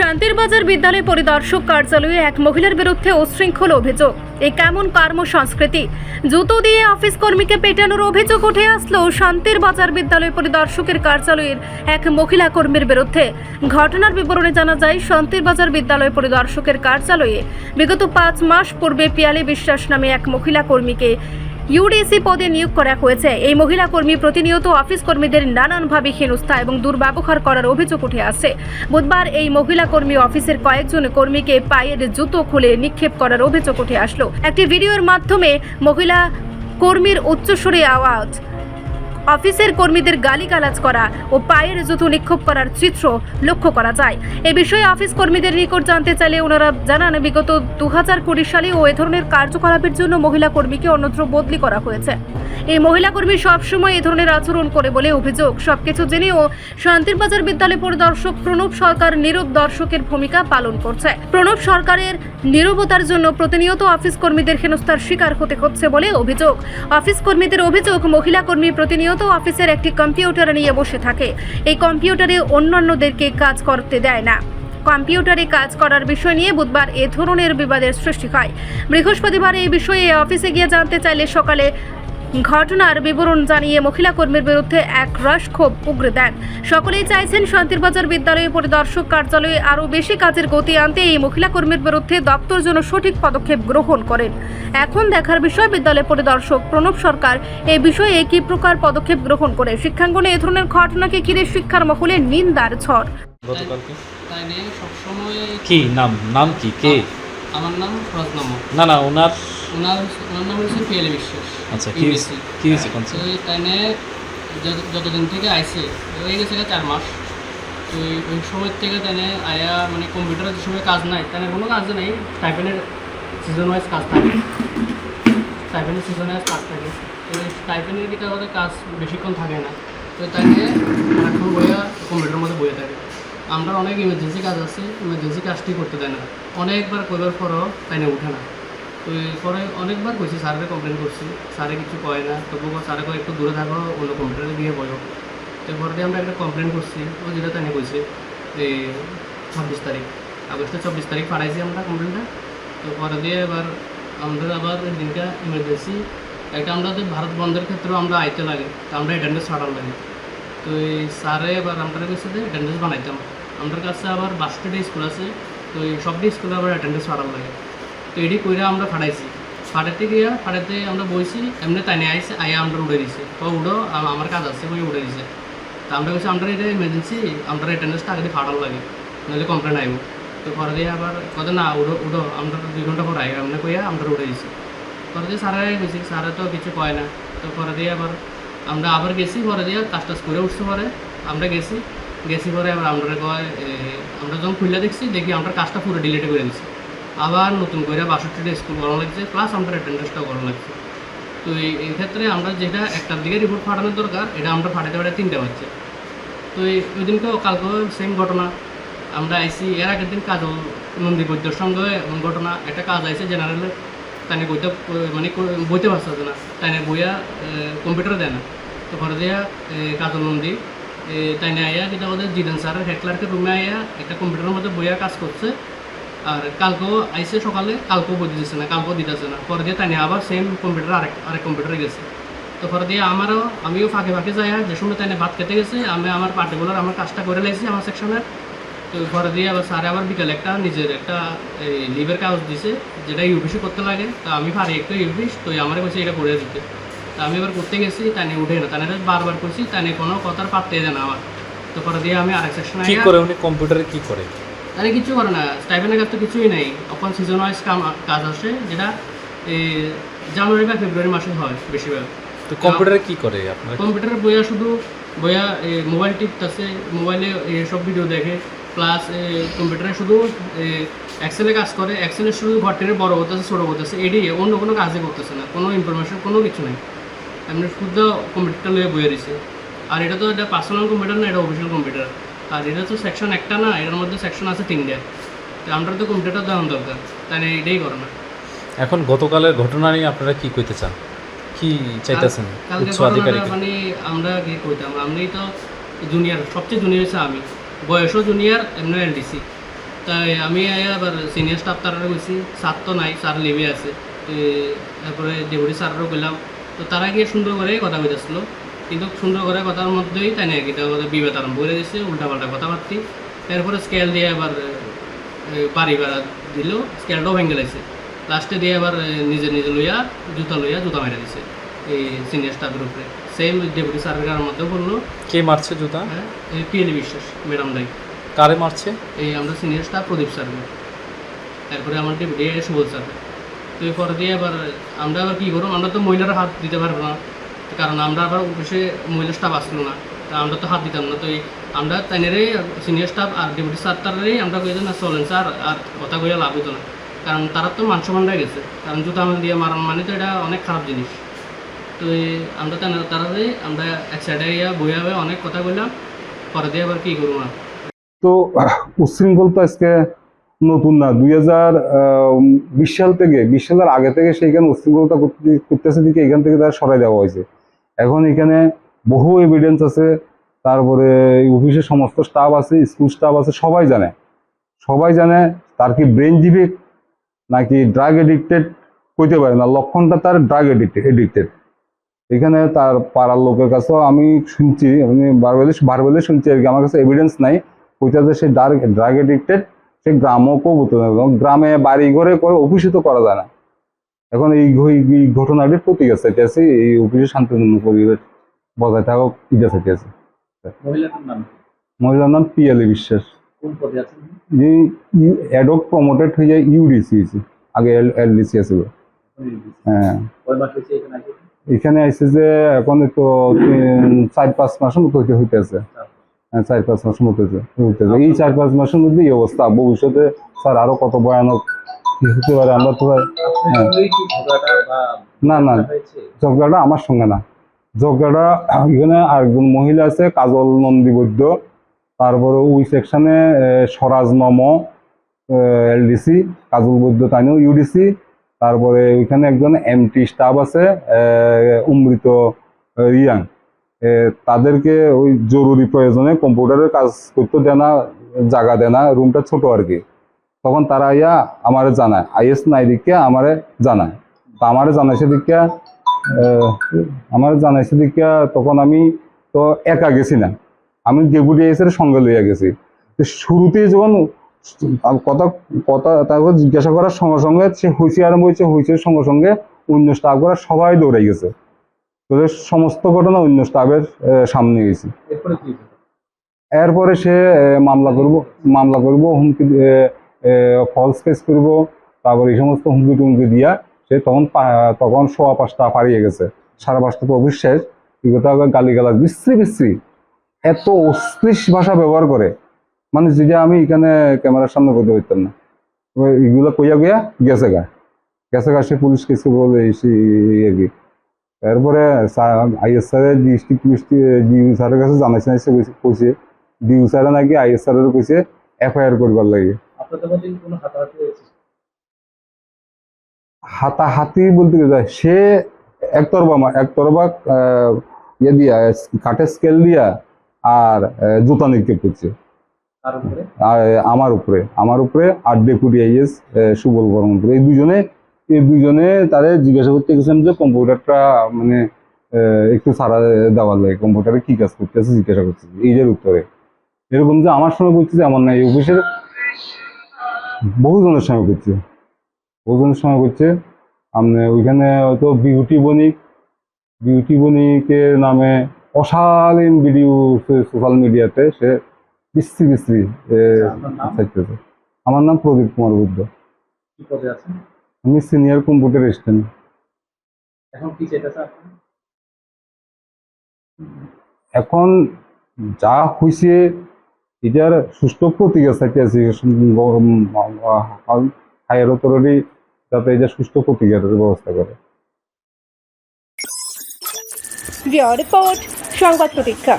শান্তির বাজার বিদ্যালয় পরিদর্শক কার্যালয়ে এক মহিলার বিরুদ্ধে উশৃঙ্খল অভিযোগ। এ কেমন কর্ম সংস্কৃতি? জুতো দিয়ে অফিস কর্মীকে পেটানোর অভিযোগ উঠে আসলো শান্তির বাজার বিদ্যালয় পরিদর্শকের কার্যালয়ের এক মহিলা কর্মীর বিরুদ্ধে। ঘটনার বিবরণে জানা যায়, শান্তির বাজার বিদ্যালয় পরিদর্শকের কার্যালয়ে বিগত পাঁচ মাস পূর্বে পিয়ালি বিশ্বাস নামে এক মহিলা কর্মীকে ইউডিসি পদে নিয়োগ করা হয়েছে। এই মহিলা কর্মী প্রতিনিয়ত অফিস কর্মীদের নানানভাবে হেনস্থা এবং দুর্ব্যবহার করার অভিযোগ উঠে আসছে বুধবার এই মহিলা কর্মী অফিসের কয়েকজন কর্মীকে পায়ের জুতো খুলে নিক্ষেপ করার অভিযোগ উঠে আসলো। একটি ভিডিওর মাধ্যমে মহিলা কর্মীর উচ্চস্বরে আওয়াজ অফিসের কর্মীদের গালিগালাজ করা ও পায়ের জুতো নিক্ষোভ করার চিত্র লক্ষ্য করা যায়। এ বিষয়ে অফিস কর্মীদের নিকট জানতে চাইলে ওনারা জানান, বিগত দু হাজার কুড়ি সালে ও এ ধরনের কার্যকলাপের জন্য মহিলা কর্মীকে অন্যত্র বদলি করা হয়েছে। এই মহিলা কর্মী সবসময় এ ধরনের আচরণ করে বলে অভিযোগ। সবকিছু জেনেও শান্তির বাজার বিদ্যালয় পরিদর্শক প্রণব সরকার নীরব দর্শকের ভূমিকা পালন করছে। প্রণব সরকারের নীরবতার জন্য প্রতিনিয়ত অফিস কর্মীদের হেনস্থার শিকার হতে হচ্ছে বলে অভিযোগ। অফিস কর্মীদের অভিযোগ, মহিলা কর্মী প্রতিনিয়ত অফিসের একটি কম্পিউটার নিয়ে বসে থাকে। এই কম্পিউটারে অন্যান্যদেরকে কাজ করতে দেয় না। কম্পিউটারে কাজ করার বিষয় নিয়ে বুধবার এ ধরনের বিবাদের সৃষ্টি হয়। বৃহস্পতিবার এই বিষয়ে অফিসে গিয়ে জানতে চাইলে সকালে ঘটনার বিবরণ জানিয়ে মহিলা কর্মীর বিরুদ্ধে এক রাশ ক্ষোভ উগরে দেন। সকলেই চাইছেন শান্তিরবাজার বিদ্যালয়ে পরিদর্শক কার্যালয়ে আরও বেশি কাজের গতি আনতে এই মহিলা কর্মীর বিরুদ্ধে দপ্তর যেন সঠিক পদক্ষেপ গ্রহণ করেন। এখন দেখার বিষয় বিদ্যালয় পরিদর্শক প্রণব সরকার এই বিষয়ে কি প্রকার পদক্ষেপ গ্রহণ করে? শিক্ষাঙ্গনে এ ধরনের ঘটনাকে ঘিরে শিক্ষার মহলে নিন্দার ঝড়। কি? নাম নাম কি? কে? আমার নাম ফরজনাম না না ওনার ওনার ওনার নাম হচ্ছে পিয়ালি বিশ্বাস আচ্ছা কি কি হয়েছে কোন তো এই তাই যত- যতদিন থেকে আইছে হয়ে গেছে চার মাস। তো ওই সময় থেকে তাই আয়া মানে কম্পিউটারের যে সময় কাজ নাই। তাই কোনো কাজ নেই স্টাইপেনের সিজন ওয়াইজ কাজ থাকে। স্টাইপেনের সিজন ওয়াইজ কাজ থাকে। তো এই স্টাইপেনের দিকে আমাদের কাজ বেশিক্ষণ থাকে না। তো তাই নিয়ে বইয়া কম্পিউটারের মধ্যে বইয়ে থাকে। আমরা অনেক ইমার্জেন্সি কাজ আছে ইমার্জেন্সি কাজটি করতে দেয় না। অনেকবার করবার পরও তাই উঠে না। তো এই পরে অনেকবার কইছি, স্যারকে কমপ্লেন করছি। স্যারে কিছু কয় না, তবুও স্যারে কয়, একটু দূরে থাকো, অন্য কম্পিউটারে দিয়ে বলো। তো দিয়ে আমরা একটা কমপ্লেন করছি ও যেটা তাই কইছে এই ছাব্বিশ তারিখ। আগস্টের চব্বিশ তারিখ পাঠাইছি আমরা কমপ্লেনটা তো পরে দিয়ে এবার আমাদের আবার দিনটা ইমার্জেন্সি একটা আমরা ভারত বন্ধের ক্ষেত্রেও আমরা আইতে লাগে। তো আমরা অ্যাটেন্ডেন্স ছাড়ার লাগে। তো এই স্যারে এবার আমরা কাছে অ্যাটেন্ডেন্স বানাইতাম। আমাদের কাছে আবার বাষট্টিটা স্কুল আছে, তো এই সবটি স্কুলে আবার অ্যাটেন্ডেন্স ছাড়ার লাগে। তো এটি কইরা আমরা ফাটাইছি ফাটাইতে গিয়া ফাটাইতে আমরা বইছি, এমনি তাই নিয়ে আইসে আইয়া আমরা উড়ে দিছে। তো উড়ো আমার কাজ আছে ওই উড়ে দিছে। তো আমরা বলছি আমরা এটা ইমার্জেন্সি আমরা অ্যাটেন্ডেন্সটা আগে ফাটার লাগে, নাহলে কমপ্লেন আইব। তো পরে দিয়ে আবার কত না, উড়ো উড়ো, আমরা দুই ঘণ্টা পর আই এমনি কইয়া আমরা উড়ে দিছি। পরে দিয়ে স্যারে গেছি, স্যারে তো কিছু কয় না। তো পরে দিয়ে আবার আমরা আবার গেছি পরে দিয়ে কাজ টাজ করে উঠছে পরে আমরা গেছি গেছি পরে আবার আমরা কয় আমরা যখন খুললে দেখছি, দেখি আমরা কাজটা পুরো ডিলিট করে দিছি। আবার নতুন করে বাষট্টিটা স্কুল করানো লাগছে প্লাস আমরা অ্যাটেন্ডেন্সটাও করানো লাগছে। তো এই ক্ষেত্রে আমরা যেটা একটার দিকে রিপোর্ট পাঠানোর দরকার, এটা আমরা পাঠাতে পারি তিনটে বাজছে। তো এই, ওই দিনকেও কালকেও সেম ঘটনা। আমরা আইসি এর আগের দিন কাজ নন্দী বৈদ্যর সঙ্গে এমন ঘটনা, একটা কাজ আইসে জেনারেলে তাই বইতে মানে বইতে পারছে না। তাই বইয়া কম্পিউটার দেয় না। তো ঘরে দিয়া কাজল নন্দী তাই আইয়া যেটা ওদের জিদেন স্যারের হেড রুমে আইয়া একটা কম্পিউটারের মধ্যে বইয়া কাজ করছে। আর কালকেও আইসে সকালে, কালকেও বই দিতেছে না, কালকেও দিতেছে না। পরে দিয়ে তাই আবার সেম কম্পিউটার আরেক আরেক কম্পিউটারে গেছে। তো পরে দিয়ে আমারও, আমিও ফাঁকে ফাঁকে যাই যে সময় তাই ভাত খেতে গেছে, আমি আমার পার্টিকুলার আমার কাজটা করে লাইছি আমার সেকশনের তো ঘরে দিয়ে আবার স্যারে আবার বিকালে একটা নিজের একটা এই লিভের কাগজ দিছে যেটা ইউপিসি করতে লাগে। তা আমি পারি একটা ইউপিস তো আমার কাছে এটা করে দিতে। তা আমি এবার করতে গেছি তাই উঠে না তাই বারবার করছি তাই কোনো কথার পাত্তে দেয় না আমার। তো পরে দিয়ে আমি আরেক সেকশনে কি করে উনি কম্পিউটারে কি করে? তাহলে কিছু করে না স্টাইপেনের কাজ তো কিছুই নেই। অখন সিজন ওয়াইজ কাম কাজ আসে যেটা জানুয়ারি বা ফেব্রুয়ারি মাসে হয় বেশিরভাগ। তো কম্পিউটারে কি করে আপনার? কম্পিউটারে বইয়া শুধু বইয়া মোবাইল টিপতেছে মোবাইলে এ, সব ভিডিও দেখে। প্লাস কম্পিউটারে শুধু এক্সেলে কাজ করে এক্সেলে শুধু ঘরটির বড় হতেছে ছোটো হতেছে এটাই অন্য কোনো কাজই করতেছে না কোনো ইনফরমেশন কোনো কিছু নেই। এমনি শুধু কম্পিউটারটা লয়ে বইয়ে দিছে। আর এটা তো এটা পার্সোনাল কম্পিউটার না এটা অফিসিয়াল কম্পিউটার আর এটা তো সেকশন একটা না এটার মধ্যে সেকশন আছে তিনটে। তো আমরা তো কম্পিউটারটা দেওয়ার দরকার তাই না এটাই করে না। এখন গতকালের ঘটনা নিয়ে আপনারা কি কইতে চান? কি চাইতেছেন মানে আমরা কি করতাম আমরাই তো জুনিয়র সবচেয়ে জুনিয়র হচ্ছে আমি। বয়সও জুনিয়র এমনি এলডিসি তাই আমি আবার সিনিয়র স্টাফ তারা গেছি স্যার তো নাই স্যার লিভে আছে। তারপরে ডেপুটি স্যারও গেলাম তো তারা গিয়ে সুন্দর করে কথা কইতেছিল। কিন্তু সুন্দর করে কথার মধ্যেই তাই নাকি মধ্যে বিবাদ আরম্ভ করে দিয়েছে উল্টাপাল্টা কথাবার্তি। তারপরে স্কেল দিয়ে আবার বাড়ি ভাড়া দিল স্কেলটাও ভেঙে গেছে। লাস্টে দিয়ে আবার নিজে নিজে লইয়া জুতা লইয়া জুতা মেরে দিছে, এই সিনিয়র স্টাফের উপরে। সেম ডেপুটি স্যারের মধ্যে বলল। কে মারছে জুতা? হ্যাঁ এই পিএলি বিশ্বাস ম্যাডাম দাই। কারে মারছে? এই আমরা সিনিয়র স্টাফ প্রদীপ স্যার তারপরে আমার ডেপুটি সুবোধ স্যার। তো এই পরে দিয়ে আবার আমরা আবার কী করব? আমরা তো মহিলারা হাত দিতে পারব না। কারণ আমরা আবার অফিসে মহিলা স্টাফ আসলো না। তা আমরা তো হাত দিতাম না। তো এই আমরা তাইনেরই সিনিয়র স্টাফ আর ডেপুটি স্যার তারারই আমরা কইতাম না চলেন স্যার আর কথা কইয়া লাভ হতো না। কারণ তারা তো মান সম্মান গেছে। কারণ জুতা আমার দিয়ে মারান মানে তো এটা অনেক খারাপ জিনিস। তো আমরা তারা তারারই আমরা এক সাইডে গিয়া বইয়া অনেক কথা কইলাম, পরে দিয়ে আবার কী করব? না তো উচ্ছৃঙ্খল তো আজকে নতুন না, দুই হাজার বিশ সাল থেকে, বিশ সালের আগে থেকে সেইখানে উচ্ছৃঙ্খলতা করতে- করতেছে দিকে এখান থেকে তারা সরাই দেওয়া হয়েছে। এখন এখানে বহু এভিডেন্স আছে, তারপরে অফিসের সমস্ত স্টাফ আছে স্কুল স্টাফ আছে, সবাই জানে। সবাই জানে তার কি ব্রেন ডিফেক্ট নাকি ড্রাগ এডিক্টেড কইতে পারে না, লক্ষণটা তার ড্রাগ এডিক্টেড এডিক্টেড এখানে তার পাড়ার লোকের কাছেও আমি শুনছি আমি বারবেলে বারবেলে শুনছি আর কি আমার কাছে এভিডেন্স নাই। ওইটা যে সে ড্রাগ ড্রাগ এডিক্টেড সে গ্রামও বলতে গ্রামে বাড়ি ঘরে করে অফিসে তো করা যায় না। এখন এই ঘটনাটি প্রতীক আছে এটা আছে এই অফিসে শান্তিপূর্ণ পরিবেশ বজায় থাকুক এটা থেকে আছে। মহিলাটার মহিলার নাম পিয়ালি বিশ্বাস। যে অ্যাডক প্রমোটেড হয়ে যায় ইউডিসি আগে এল এলডিসি আছিল। হ্যাঁ। এখানে আইসে যে এখন তো চার, পাঁচ মাসের মতো হইতে হইতেছে। হ্যাঁ চার, পাঁচ মাসের মতো হইতেছে। এই চার, পাঁচ মাসের মধ্যে এই অবস্থা। ভবিষ্যতে স্যার আরও কত ভয়ানক হতে পারে আমরা তো হ্যাঁ। না না, ঝগড়াটা আমার সঙ্গে না। ঝগড়াটা এখানে আরেকজন মহিলা আছে, কাজল নন্দী বৈদ্য। তারপরে ওই সেকশনে স্বরাজ নম এলডিসি কাজল বৈদ্য, তাইনেও ইউডিসি তারপরে ওইখানে একজন এমটি স্টাফ আছে অমৃত রিয়াং। তাদেরকে ওই জরুরি প্রয়োজনে কম্পিউটারের কাজ করতে দেয় না, জায়গা দেয় না, রুমটা ছোট আর কি। তখন তারা ইয়া আমারে জানায়, আইএস নাই দিকে আমারে জানায়। তা আমারে জানাইছে দিকে আমার জানাইছে দিকে, তখন আমি তো একা গেছি না। আমি ডেপুটি আইসের সঙ্গে লইয়া গেছি। শুরুতেই যখন কথা কথা তারপর জিজ্ঞাসা করার সঙ্গে সঙ্গে সে হুইসি আরম্ভ হয়েছে হুইসির সঙ্গে সঙ্গে অন্য স্টাফরা সবাই দৌড়াই গেছে। তো সমস্ত ঘটনা অন্য স্টাফের সামনে গেছি। এরপরে সে মামলা করব মামলা করব হুমকি ফলস কেস করব তারপর এই সমস্ত হুমকি টুমকি দিয়া সে তখন তখন সোয়া পাঁচটা পারিয়ে গেছে। সাড়ে পাঁচটা তো অবিশ্বাস কথা গালি গালাজ বিশ্রী বিশ্রী। এত অশ্লীল ভাষা ব্যবহার করে। মানে যেটা আমি এখানে ক্যামেরার সামনে করতে পারতাম না। এগুলো কইয়া গিয়া গেছে গা। গেছে গা সে পুলিশ কেস বলে কি। এরপরে আইএস স্যারের ডিস্ট্রিক্ট ডিউ স্যারের কাছে জানাইছে নাইছে কইছে- কইছে ডিউ স্যারে নাকি আইএস স্যারের কইছে এফআইআর করবার লাগে। হাতাহাতি বলতে যায়? সে একতরফা একতরফা ইয়ে দিয়া কাঠের স্কেল দিয়া আর জুতা নিক্ষেপ করছে। আমার উপরে। আমার উপরে আর ডেপুটি আইএস সুবল বর্মন। উপরে এই দুজনে এই দুজনে তারে জিজ্ঞাসা করতে গেছেন যে কম্পিউটারটা মানে একটু সারা দেওয়ার লাগে। কম্পিউটারে কি কাজ করতেছে জিজ্ঞাসা করছে এইটার উত্তরে। এরকম যে আমার সময় করতেছে এমন না এই অফিসের বহুজনের সময় করছে বহুজনের সময় করছে আপনি ওইখানে হয়তো বিউটি বণিক, বিউটি বণিকের নামে অশালীন ভিডিও সোশ্যাল মিডিয়াতে সে বিশ্রী বিশ্রী? ছাড়তেছে আমার নাম প্রদীপ কুমার বুদ্ধ। কি পদে আমি সিনিয়র কম্পিউটার স্টুডেন্ট এখন কি এখন যা হয়েছে এটার সুষ্ঠু প্রতিকার চাইতেছি। হায়ার অথরিটি যাতে এটা সুষ্ঠু প্রতিকারের ব্যবস্থা করে। রিপোর্ট সংবাদ প্রতীক্ষা।